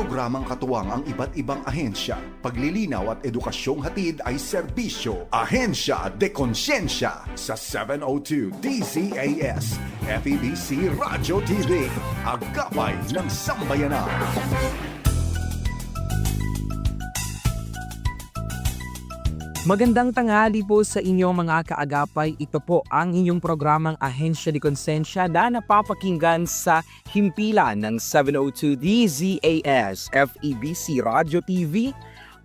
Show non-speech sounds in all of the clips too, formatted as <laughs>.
Programang katuwang ang iba't ibang ahensya. Paglilinaw at edukasyong hatid ay serbisyo. Ahensya de Konsyensya sa 702 DZAS. FEBC Radyo TV. Agapay ng Sambayanan. Magandang tanghali po sa inyong mga kaagapay. Ito po ang inyong programang Ahensya de Konsensya na napapakinggan sa himpilan ng 702 DZAS FEBC Radio TV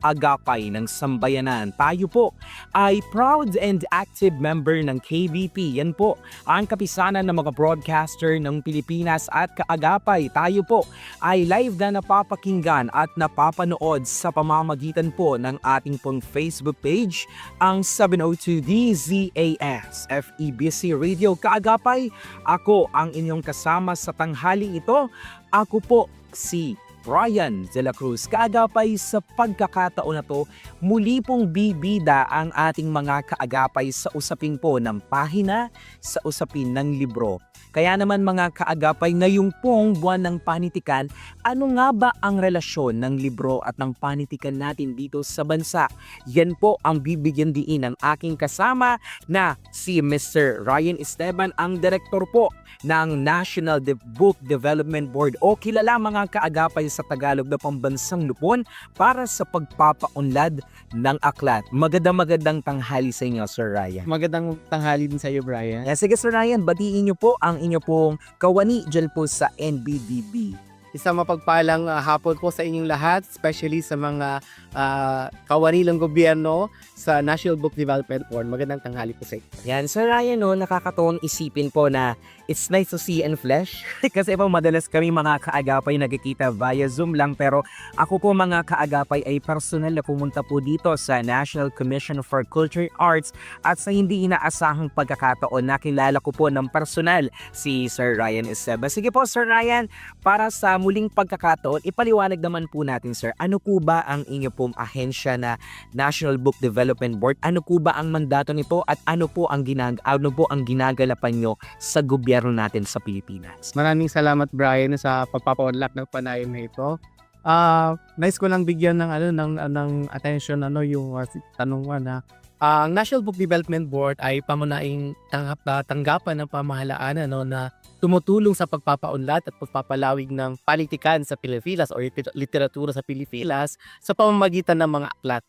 Agapay ng Sambayanan. Tayo po ay proud and active member ng KBP. Yan po ang kapisanan ng mga broadcaster ng Pilipinas at kaagapay. Tayo po ay live na napapakinggan at napapanood sa pamamagitan po ng ating pong Facebook page, ang 702 DZAS FEBC Radio Kaagapay. Ako ang inyong kasama sa tanghaling ito. Ako po si Brian De La Cruz. Kaagapay sa pagkakataon na to, muli pong bibida ang ating mga kaagapay sa usapin po ng pahina, sa usapin ng libro. Kaya naman mga kaagapay, ngayong pong buwan ng panitikan, ano nga ba ang relasyon ng libro at ng panitikan natin dito sa bansa? Yan po ang bibigyan diin ng aking kasama na si Mr. Ryan Esteban, ang direktor po ng National De- Book Development Board o kilala mga kaagapay sa Tagalog na pambansang lupon para sa pagpapaunlad ng aklat. Magandang-magandang tanghali sa inyo, Sir Ryan. Magandang tanghali din sa iyo, Brian. Eh, sige, Sir Ryan, batiin niyo po ang inyo pong kawani dyan po sa NBDB. Isang mapagpalang ah, hapon po sa inyong lahat, especially sa mga uh, kawanilang gobyerno sa National Book Development Board. Magandang tanghali po sa inyo. Yan, Sir Ryan, no, nakakatuwang isipin po na it's nice to see in flesh. <laughs> Kasi po madalas kami mga kaagapay nagkikita via Zoom lang. Pero ako po mga kaagapay ay personal na pumunta po dito sa National Commission for Culture Arts at sa hindi inaasahang pagkakataon nakilala ko po ng personal si Sir Ryan Esteba. Sige po Sir Ryan, para sa muling pagkakataon, ipaliwanag naman po natin Sir, ano po ba ang inyo pong ahensya na National Book Development Board? Ano po ba ang mandato nito at ano po ang ginag ano po ang ginagalapan nyo sa gobyerno natin sa Pilipinas? Maraming salamat, Brian, sa pagpapaunlak ng panayam na ito. Ah, nice ko lang bigyan ng ano ng ng attention ano yung uh, tanong mo na ah, ang National Book Development Board ay pamunaing tanggap, ah, tanggapan ng pamahalaan ano na tumutulong sa pagpapaunlad at pagpapalawig ng palitikan sa Pilipinas o liter- literatura sa Pilipinas sa pamamagitan ng mga aklat.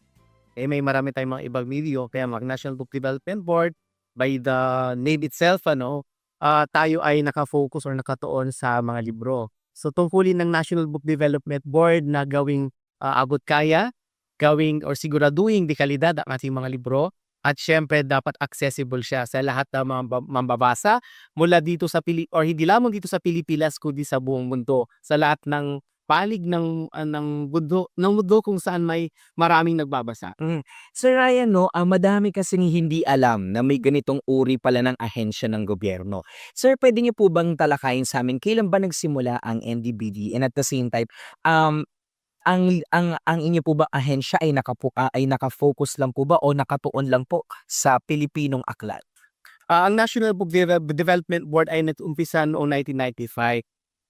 Eh, may marami tayong mga ibang video kaya mag National Book Development Board by the name itself ano ah, tayo ay nakafocus or nakatuon sa mga libro. So tungkulin ng National Book Development Board na gawing ah, abot kaya, gawing or siguraduhin di kalidad ang ating mga libro at syempre dapat accessible siya sa lahat ng mga ba- mambabasa mula dito sa Pili or hindi lamang dito sa Pilipinas kundi sa buong mundo sa lahat ng palig ng ah, ng mundo ng mundo kung saan may maraming nagbabasa. Sir Ryan, no, ah, madami kasing hindi alam na may ganitong uri pala ng ahensya ng gobyerno. Sir, pwede niyo po bang talakayin sa amin kailan ba nagsimula ang NDBD and at the same time, um, ang ang ang inyo po ba ahensya ay nakapu ah, ay naka-focus lang po ba o nakatuon lang po sa Pilipinong aklat? Ah, ang National Book Deve- Development Board ay nag-umpisa noong 1995.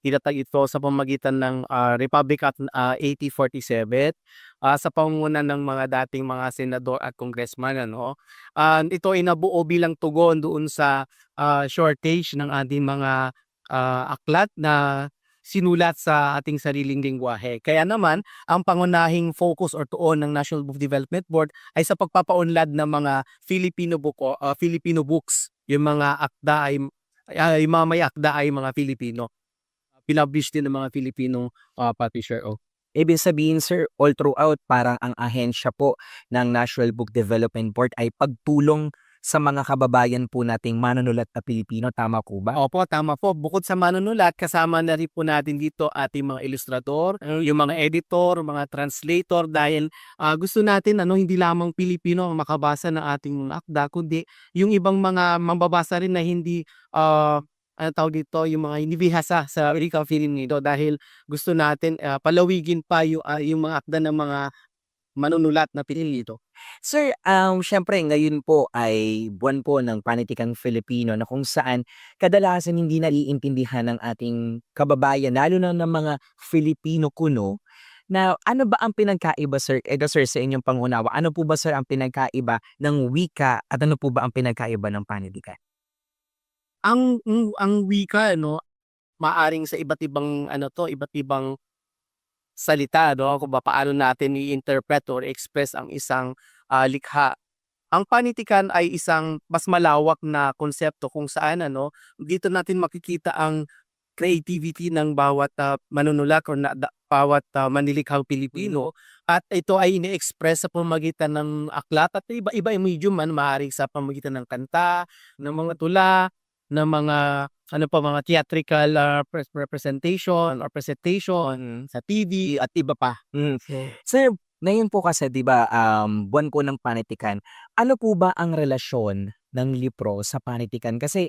Tinatag ito sa pamagitan ng ah, Republic Act ah, 8047 ah, sa pamumuno ng mga dating mga senador at congressman. Ano? Ah, ito ay nabuo bilang tugon doon sa ah, shortage ng ating mga ah, aklat na sinulat sa ating sariling lingwahe. Kaya naman, ang pangunahing focus or tuon ng National Book Development Board ay sa pagpapaunlad ng mga Filipino book ah, Filipino books. Yung mga akda ay ay may akda ay mga Filipino. Pinablish din ng mga Filipino ah, publisher. Oh. Ibig sabihin, sir, all throughout, parang ang ahensya po ng National Book Development Board ay pagtulong sa mga kababayan po nating manunulat na Pilipino. Tama po ba? Opo, tama po. Bukod sa manunulat, kasama na rin po natin dito ating mga ilustrador, yung mga editor, mga translator dahil ah, gusto natin ano hindi lamang Pilipino ang makabasa ng ating akda kundi yung ibang mga mambabasa rin na hindi ah, ano tawag dito, yung mga hindi bihasa sa <laughs> Erika Film nito dahil gusto natin ah, palawigin pa yung, ah, yung mga akda ng mga manunulat na Pilipino. Sir, um, syempre ngayon po ay buwan po ng panitikang Filipino na kung saan kadalasan hindi naiintindihan ng ating kababayan, lalo na ng mga Filipino kuno, na ano ba ang pinagkaiba sir, ito sir sa inyong pangunawa, ano po ba sir ang pinagkaiba ng wika at ano po ba ang pinagkaiba ng panitikan? Ang ang ang wika ano maaring sa iba't ibang ano to, iba't ibang salita no kung ba paano natin i-interpret or express ang isang ah, likha. Ang panitikan ay isang mas malawak na konsepto kung saan ano dito natin makikita ang creativity ng bawat ah, manunulat or na, da- bawat ah, manilikhang Pilipino at ito ay ini-express sa pamamagitan ng aklat at iba-iba yung medium man maaring sa pamamagitan ng kanta, ng mga tula, ng mga ano pa mga theatrical pres- representation or presentation sa TV at iba pa. Mm. Sir, ngayon po kasi 'di ba um, buwan ko ng panitikan, ano po ba ang relasyon ng libro sa panitikan? Kasi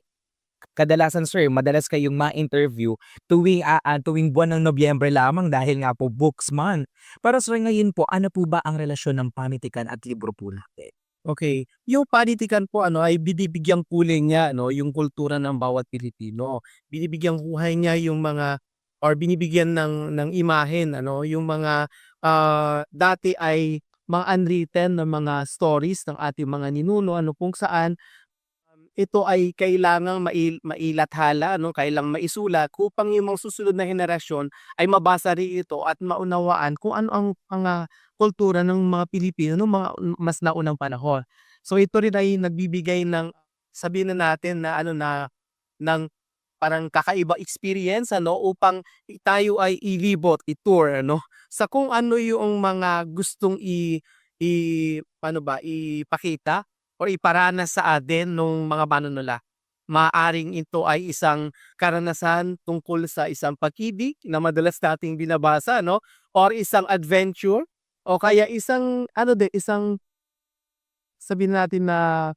kadalasan sir, madalas kayong ma-interview tuwing ah, ah, tuwing buwan ng Nobyembre lamang dahil nga po books month. Pero sir ngayon po, ano po ba ang relasyon ng panitikan at libro po natin? Okay, yung panitikan po ano ay binibigyang kulay niya no yung kultura ng bawat Pilipino. Binibigyang buhay niya yung mga or binibigyan ng ng imahen ano yung mga ah, dati ay mga unwritten na mga stories ng ating mga ninuno ano kung saan ito ay kailangang mail, mailathala ano kailang maisulat upang yung mga susunod na henerasyon ay mabasa rin ito at maunawaan kung ano ang mga kultura ng mga Pilipino noong mga mas naunang panahon. So ito rin ay nagbibigay ng sabihin na natin na ano na ng parang kakaiba experience ano upang tayo ay ilibot, i-tour ano sa kung ano yung mga gustong i, i paano ba ipakita or iparanas sa atin nung mga manunula. Maaring ito ay isang karanasan tungkol sa isang pag-ibig na madalas nating binabasa no or isang adventure o kaya isang ano din isang sabihin natin na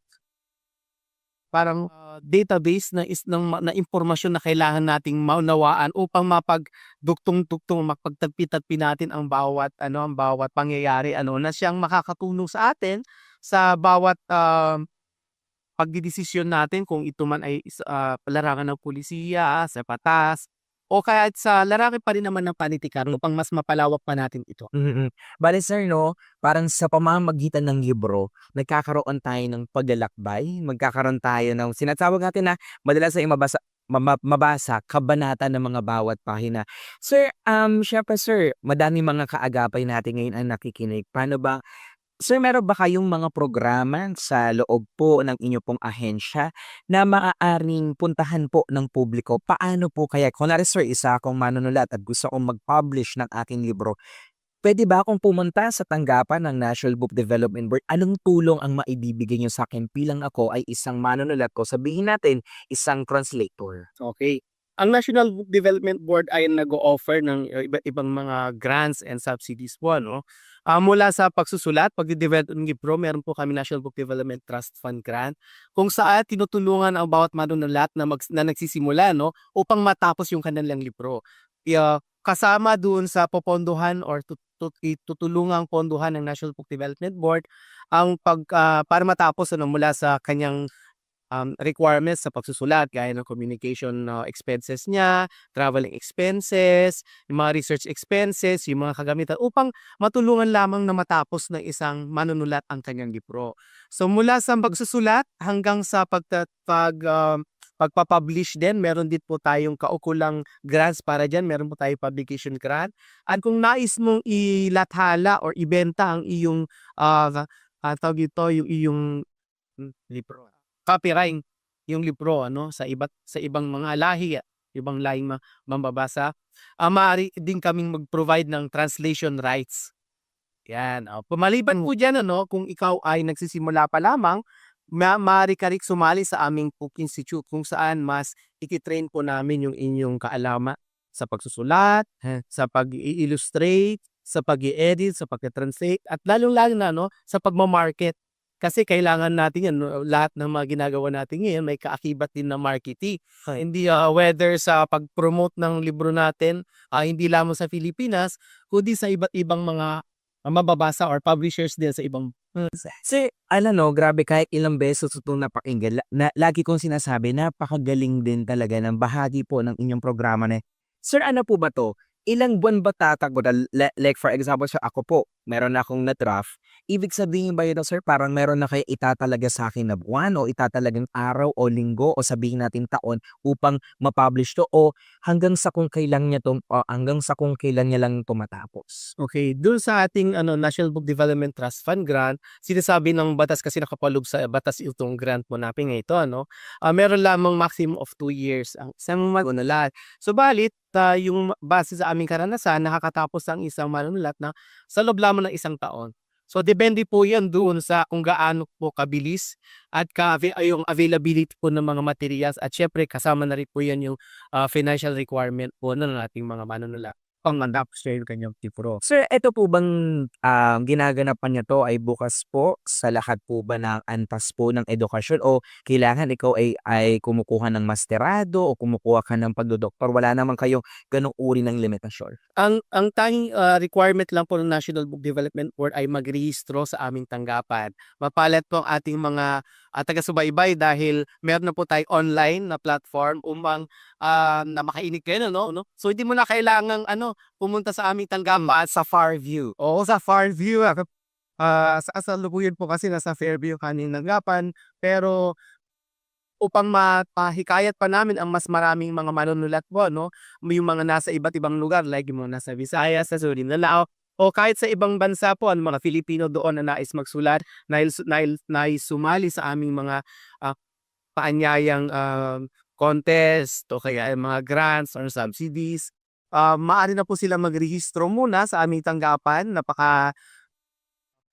parang ah, database na is ng na impormasyon na kailangan nating maunawaan upang mapagdugtong-dugtong mapagtagpi-tagpi natin ang bawat ano ang bawat pangyayari ano na siyang makakatulong sa atin sa bawat ah, pagdidesisyon natin kung ito man ay ah, larangan ng pulisiya, sa batas, o kaya sa larangan pa rin naman ng panitikan upang mas mapalawak pa natin ito. Mm. Bale sir 'no, parang sa pamamagitan ng libro, nagkakaroon tayo ng paglalakbay, magkakaroon tayo ng sinatawag natin na madalas ay mabasa mabasa, kabanata ng mga bawat pahina. Sir, um, siyempre sir, madaming mga kaagapay natin ngayon ang nakikinig. Paano ba sir, meron ba kayong mga programa sa loob po ng inyo pong ahensya na maaaring puntahan po ng publiko? Paano po kaya kunwari sir, isa akong manunulat at gusto kong mag-publish ng aking libro, Puwede ba akong pumunta sa tanggapan ng National Book Development Board? Anong tulong ang maibibigay niyo sa'kin bilang ako ay isang manunulat ko, sabihin natin isang translator? Okay. Ang National Book Development Board ay nag-o-offer ng uh, iba't ibang mga grants and subsidies po ano. Ah, mula sa pagsusulat, pagde-develop ng libro, meron po kami National Book Development Trust Fund grant kung saan tinutulungan ang bawat manunulat na, mag, na nagsisimula no upang matapos yung kanilang libro. Kaya kasama doon sa popondohan or tut, tut, tutulungang pondohan ng National Book Development Board ang pag ah, para matapos ano mula sa kanyang um, requirements sa pagsusulat gaya ng communication uh, expenses niya, traveling expenses, yung mga research expenses, yung mga kagamitan upang matulungan lamang na matapos ng isang manunulat ang kanyang libro. So mula sa pagsusulat hanggang sa pagta, pag um, pagpapublish din, meron din po tayong kaukulang grants para dyan. Meron po tayong publication grant. At kung nais mong ilathala or ibenta ang iyong uh, uh, tawag ito, yung iyong hmm, libro copyright yung libro ano sa iba't sa ibang mga lahi ah, ibang lahing ma- mambabasa ah maaari din kaming mag-provide ng translation rights yan oh. pumaliban po dyan ano kung ikaw ay nagsisimula pa lamang ma maaari ka rin sumali sa aming Book Institute kung saan mas ikitrain po namin yung inyong kaalaman sa pagsusulat, sa pag-illustrate, sa pag-i-edit, sa pag-translate, at lalong-lalo na no, sa pagmamarket. Kasi kailangan natin yan, no, lahat ng mga ginagawa natin ngayon may kaakibat din na marketing. Hindi ah, whether sa pag-promote ng libro natin, ah, hindi lamang sa Pilipinas, kundi sa iba't ibang mga ah, mababasa or publishers din sa ibang Sir, alam no, grabe kahit ilang beses itong napakinggan, na, lagi kong sinasabi, napakagaling din talaga ng bahagi po ng inyong programa na Sir, ano po ba to? ilang buwan ba le- Like for example, sir, ako po, meron na akong na-draft. Ibig sabihin ba yun, sir, parang meron na kayo itatalaga sa akin na buwan o itatalagang araw o linggo o sabihin natin taon upang ma-publish to o hanggang sa kung kailan niya to, o hanggang sa kung kailan niya lang tumatapos. Okay, dun sa ating ano National Book Development Trust Fund grant, sinasabi ng batas kasi nakapaloob sa batas itong grant mo natin ito, ano? Ah, meron lamang maximum of 2 years ang isang manunulat. Subalit, ah, yung base sa aming karanasan, nakakatapos ang isang manunulat na sa loob lamang ng isang taon. So depende po 'yan doon sa kung gaano po kabilis at ka yung availability po ng mga materials at syempre kasama na rin po 'yan yung ah, financial requirement po ng ating mga manunulat. Pang mandapos yung kanyang tipro. Sir, ito po bang um, ginaganapan niya to ay bukas po sa lahat po ba ng antas po ng edukasyon o kailangan ikaw ay, ay kumukuha ng masterado o kumukuha ka ng pagdodoktor? Wala naman kayong ganong uri ng limitasyon. Ang ang tanging ah, requirement lang po ng National Book Development Board ay magrehistro sa aming tanggapan. Mapalat po ang ating mga ah, taga-subaybay dahil meron na po tayo online na platform umang ah, na makainig kayo no, no? So hindi mo na kailangang ano pumunta sa aming tanggapan sa far view. Oo, sa Farview. ah, kap- ah, sa kasalukuyan po kasi nasa Fairview kaning nanggapan. Pero upang mapahikayat pa namin ang mas maraming mga manunulat po, no? Yung mga nasa iba't ibang lugar, like yung mga nasa Visayas, sa Surinalao, o kahit sa ibang bansa po, ang mga Filipino doon na nais magsulat, nais, nais, nais sumali sa aming mga ah, paanyayang um, contest o kaya ay mga grants or subsidies. Ah, maaari na po sila magrehistro muna sa aming tanggapan. Napaka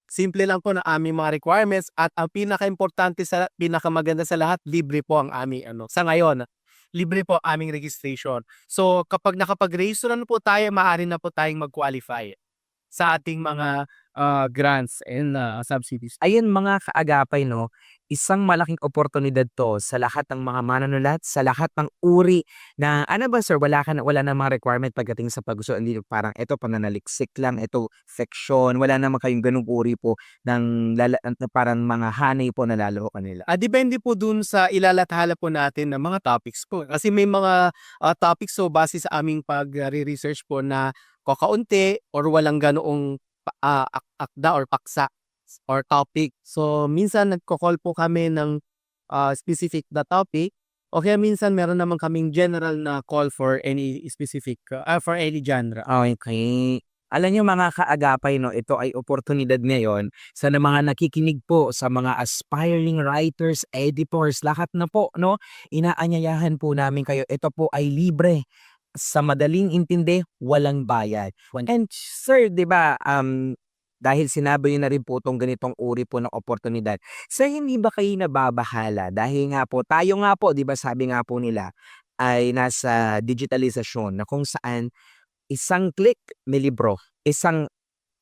simple lang po na aming mga requirements at ang pinaka-importante sa pinakamaganda sa lahat, libre po ang aming ano. Sa ngayon, libre po aming registration. So kapag nakapag-register na po tayo, maaari na po tayong mag-qualify sa ating mga ah, grants and ah, subsidies. Ayun mga kaagapay, no? Isang malaking oportunidad to sa lahat ng mga manunulat, sa lahat ng uri na, ano ba sir, wala, ka na, wala namang requirement pagdating sa paggusto. Hindi parang ito pananaliksik lang, ito fiction, wala naman kayong ganung uri po ng lala, na parang mga hanay po na lalo kanila. Ah, depende po dun sa ilalathala po natin ng mga topics po. Kasi may mga ah, topics so base sa aming pag-research po na kakaunti or walang ganoong ak- akda or paksa or topic. So minsan nagko-call po kami ng ah, specific na topic o kaya minsan meron naman kaming general na call for any specific ah, for any genre. Okay. Alam niyo mga kaagapay, no, ito ay oportunidad ngayon sa na mga nakikinig po sa mga aspiring writers, editors, lahat na po, no, inaanyayahan po namin kayo. Ito po ay libre. Sa madaling intindi, walang bayad. And sir, 'di ba, um dahil sinabi niyo na rin po tong ganitong uri po ng oportunidad. Sir, hindi ba kayo nababahala dahil nga po tayo nga po, 'di ba, sabi nga po nila ay nasa digitalisasyon na kung saan isang click may libro, isang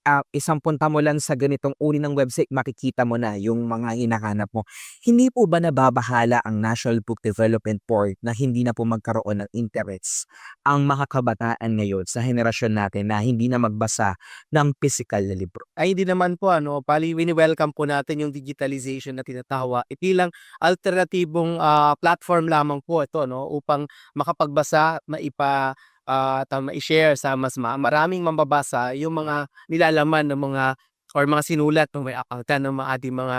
ah, isang punta mo lang sa ganitong uri ng website makikita mo na yung mga hinahanap mo. Hindi po ba nababahala ang National Book Development Board na hindi na po magkaroon ng interest ang mga kabataan ngayon sa henerasyon natin na hindi na magbasa ng physical na libro? ay hindi naman po ano, pali wini-welcome po natin yung digitalization na tinatawa. Ilang alternatibong ah, platform lamang po ito no upang makapagbasa, maipa ah, tama i-share sa mas ma- maraming mambabasa yung mga nilalaman ng mga or mga sinulat ng may akautan ng mga ating mga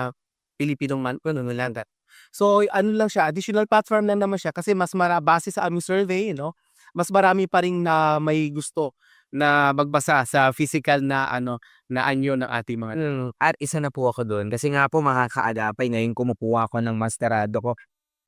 Pilipinong man manunulat. So ano lang siya, additional platform lang naman siya kasi mas mara base sa aming survey, no? Mas marami pa rin na may gusto na magbasa sa physical na ano na anyo ng ating mga Mm, at isa na po ako doon kasi nga po mga kaagapay ngayon kumukuha ako ng masterado ko.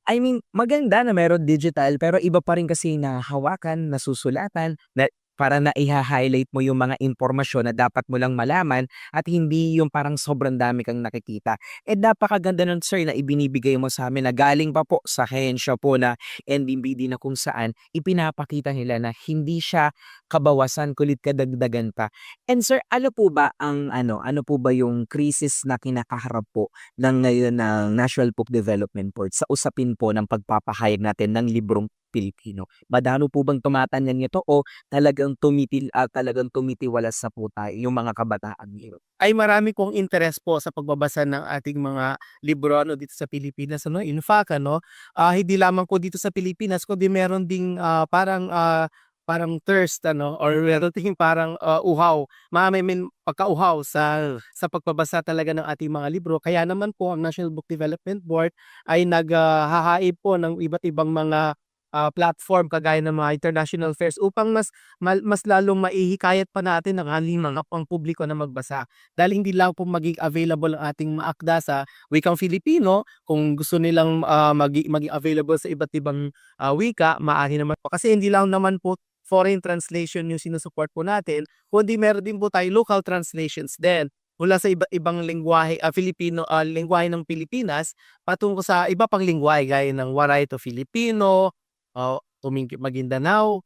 I mean, maganda na meron digital pero iba pa rin kasi na hawakan, nasusulatan, na para na i-highlight mo yung mga impormasyon na dapat mo lang malaman at hindi yung parang sobrang dami kang nakikita. Eh napakaganda nun sir na ibinibigay mo sa amin na galing pa po sa hensya po na NBBD na kung saan ipinapakita nila na hindi siya kabawasan kulit kadagdagan pa. And sir, ano po ba ang ano, ano po ba yung crisis na kinakaharap po ng ngayon ng National Book Development Board sa usapin po ng pagpapahayag natin ng librong Pilipino? Madano po bang tumatanyan nito o talagang tumitil at talagang tumitiwalas na po tayo yung mga kabataan ngayon? ay marami kong interest po sa pagbabasa ng ating mga libro ano dito sa Pilipinas ano in fact ano ah, hindi lamang po dito sa Pilipinas kundi meron ding ah, parang ah, parang thirst ano or meron ting parang uh, uhaw. May pagkauhaw sa sa pagbabasa talaga ng ating mga libro. Kaya naman po ang National Book Development Board ay naghahain po ng iba't ibang mga ah, platform kagaya ng mga international fairs upang mas mal- mas lalong maihikayat pa natin ang ating mga pang publiko na magbasa. Dahil hindi lang po maging available ang ating mga akda sa wikang Filipino, kung gusto nilang ah, magi- maging available sa iba't ibang ah, wika, maaari naman po. Kasi hindi lang naman po foreign translation yung sinusupport po natin, kundi meron din po tayo local translations din mula sa iba't ibang lingwahe, ah, Filipino, ah, lingwahe ng Pilipinas, patungo sa iba pang lingwahe gaya ng Waray to Filipino, uh, Tumingki Maguindanao,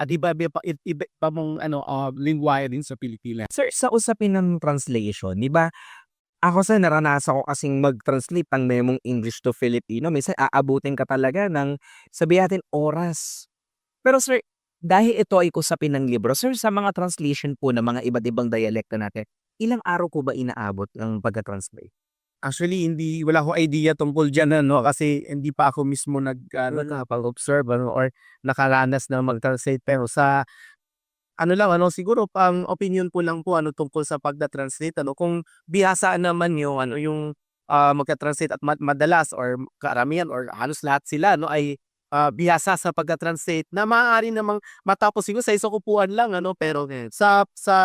at iba iba iba, iba pa mong ano ah, lingwahe din sa Pilipinas. Sir, sa usapin ng translation, di ba? Ako sa naranasan ko kasing mag-translate ng memong English to Filipino. Minsan aabutin ka talaga ng sabihin natin oras. Pero sir, dahil ito ay kusapin ng libro, sir, sa mga translation po ng mga iba't ibang dialekto natin, ilang araw ko ba inaabot ang pagka-translate? Actually, hindi wala ko idea tungkol diyan ano kasi hindi pa ako mismo nag ano, nakapag-observe ano, or nakaranas na mag-translate. Pero sa ano lang ano siguro pang opinion po lang po ano tungkol sa pagda-translate ano. Kung bihasa naman yung ano yung ah, magka-translate at ma- madalas or karamihan or halos lahat sila no ay ah, bihasa sa pagka-translate na maaari namang matapos siguro sa isang upuan lang ano. Pero sa sa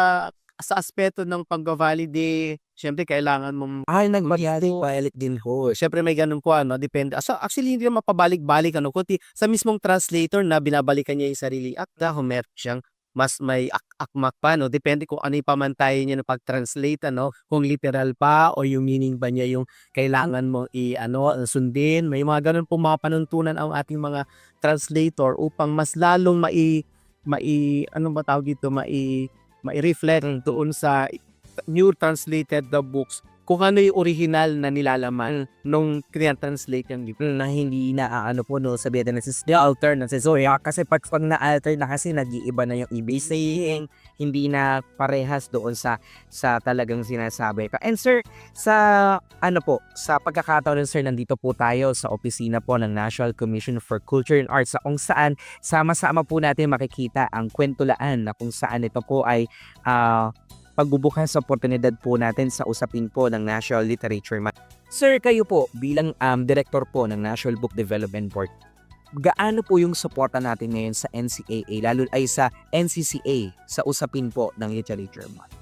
sa aspeto ng pag-validate, syempre kailangan mong Ay, nag-validate pilot din ho. Siyempre may ganun po ano, depende. So, actually hindi naman mapabalik-balik ano, kundi sa mismong translator na binabalikan niya yung sarili akda, meron siyang mas may ak- akmak pa, no? Depende kung ano yung pamantayan niya na pag-translate, ano? Kung literal pa o yung meaning ba niya yung kailangan mo i, ano, sundin. May mga ganun po mga panuntunan ang ating mga translator upang mas lalong mai, mai, ano ba tawag dito, mai, mai-reflect doon sa new translated the books kung ano yung original na nilalaman nung translate yung libro. na hindi na ano po no sabihin na sis alter na sis so yeah, kasi pag, pag na-alter na kasi nag-iiba na yung ibig saying hindi na parehas doon sa sa talagang sinasabi and sir sa ano po sa pagkakataon sir nandito po tayo sa opisina po ng National Commission for Culture and Arts sa kung saan sama-sama po natin makikita ang kwentulaan na kung saan ito po ay ah, pagbubukas sa oportunidad po natin sa usapin po ng National Literature Month. Sir, kayo po bilang um, director po ng National Book Development Board, gaano po yung suporta natin ngayon sa NCAA, lalo ay sa NCCA sa usapin po ng Literature Month?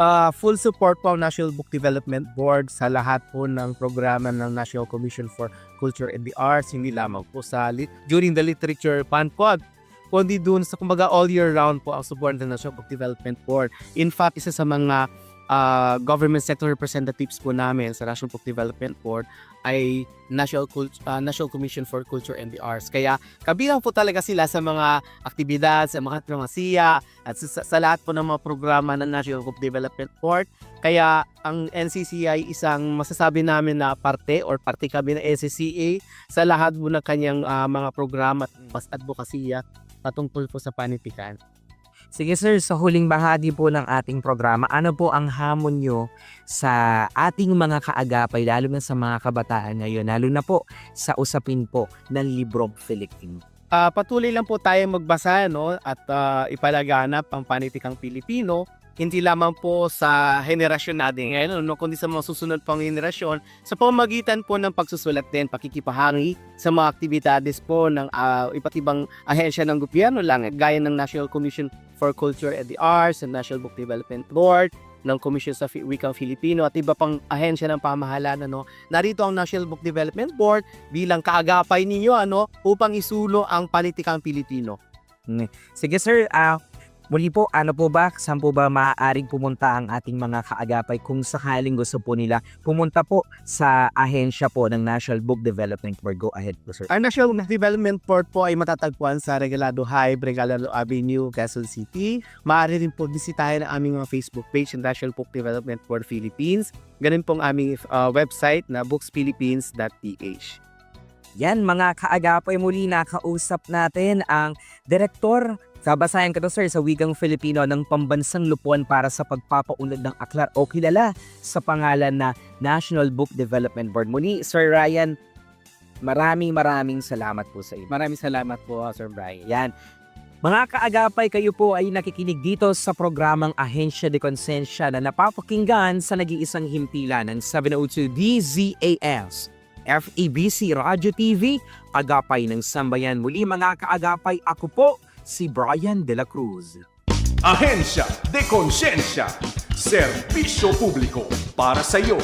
Ah, full support po ang National Book Development Board sa lahat po ng programa ng National Commission for Culture and the Arts, hindi lamang po sa during the Literature po, kundi dun sa kumbaga all year round po ang support ng National Book Development Board. In fact, isa sa mga ah, government sector representatives po namin sa National Book Development Board ay National Cult- ah, National Commission for Culture and the Arts. Kaya kabilang po talaga sila sa mga aktibidad, sa mga tramasiya, at sa, sa lahat po ng mga programa ng National Book Development Board. Kaya ang NCC ay isang masasabi namin na parte or parte kami ng NCCA sa lahat po ng kanyang ah, mga programa at mas advokasya patungkol po sa panitikan. Sige sir, sa huling bahagi po ng ating programa, ano po ang hamon nyo sa ating mga kaagapay, lalo na sa mga kabataan ngayon, lalo na po sa usapin po ng librong Filipino? Ah, patuloy lang po tayo magbasa no at ah, ipalaganap ang panitikang Pilipino hindi lamang po sa henerasyon natin ngayon, no, kundi sa mga susunod pang henerasyon sa pamamagitan po ng pagsusulat din, pakikipahangi sa mga aktibidades po ng ah, iba't ibang ahensya ng gobyerno lang, gaya ng National Commission for Culture and the Arts, ng National Book Development Board, ng Commission sa Wikang Filipino at iba pang ahensya ng pamahalaan ano. Narito ang National Book Development Board bilang kaagapay ninyo ano upang isulo ang panitikang Pilipino. Sige sir, ah muli po, ano po ba, saan po ba maaaring pumunta ang ating mga kaagapay kung sakaling gusto po nila pumunta po sa ahensya po ng National Book Development Board? Go ahead po sir. Ang National Development Board po ay matatagpuan sa Regalado High, Regalado Avenue, Quezon City. Maaari rin po bisitahin ang aming mga Facebook page National Book Development Board Philippines. Ganun pong aming uh, website na booksphilippines.ph. Yan mga kaagapay muli nakausap natin ang direktor Sabasayan ka to sir sa Wigang Filipino ng Pambansang Lupuan para sa pagpapaunlad ng aklar o kilala sa pangalan na National Book Development Board. Muli, Sir Ryan, maraming maraming salamat po sa iyo. Maraming salamat po, Sir Brian. Yan. Mga kaagapay, kayo po ay nakikinig dito sa programang Ahensya de Konsensya na napapakinggan sa nag-iisang himpilan ng 702 DZAS. FEBC Radio TV, Agapay ng Sambayan. Muli mga kaagapay, ako po si Brian De La Cruz. Ahensya de Konsensya. Serbisyo publiko para sa iyo.